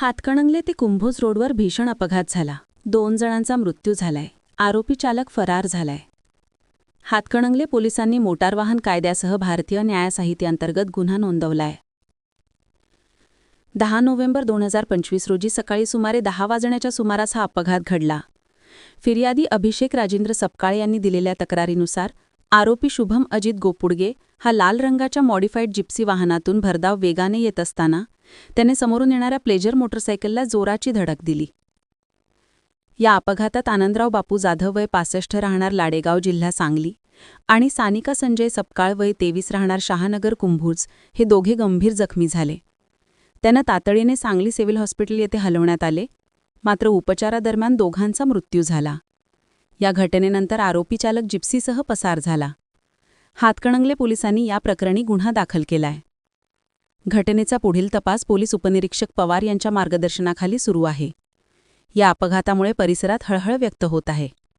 हातकणंगले ते कुंभोज रोडवर भीषण अपघात झाला. दोन जणांचा मृत्यू झालाय. आरोपी चालक फरार झालाय. हातकणंगले पोलिसांनी मोटार वाहन कायद्यासह भारतीय न्यायसाहित्यांतर्गत गुन्हा नोंदवलाय. दहा नोव्हेंबर दोन हजार पंचवीस रोजी सकाळी सुमारे दहा वाजण्याच्या सुमारास हा अपघात घडला. फिर्यादी अभिषेक राजेंद्र सपकाळे यांनी दिलेल्या तक्रारीनुसार आरोपी शुभम अजित गोपुडगे हा लाल रंगाच्या मॉडिफाईड जिप्सी वाहनातून भरधाव वेगाने येत असताना त्याने समोरून येणाऱ्या प्लेजर मोटरसायकलला जोराची धडक दिली. या अपघातात आनंदराव बापू जाधव वय पासष्ट राहणार लाडेगाव जिल्हा सांगली आणि सानिका संजय सपकाळ वय तेवीस राहणार शहानगर कुंभूज हे दोघे गंभीर जखमी झाले. त्यांना तातडीने सांगली सिव्हिल हॉस्पिटल येथे हलवण्यात आले. मात्र उपचारादरम्यान दोघांचा मृत्यू झाला. या घटनेनंतर आरोपी चालक जिप्सीसह पसार झाला. हातकणंगले पोलिसांनी या प्रकरणी गुन्हा दाखल केलाय. घटनेचा पुढील तपास पोलीस उपनिरीक्षक पवार यांच्या मार्गदर्शनाखाली सुरू आहे. या अपघातामुळे परिसरात हळहळ व्यक्त होत आहे.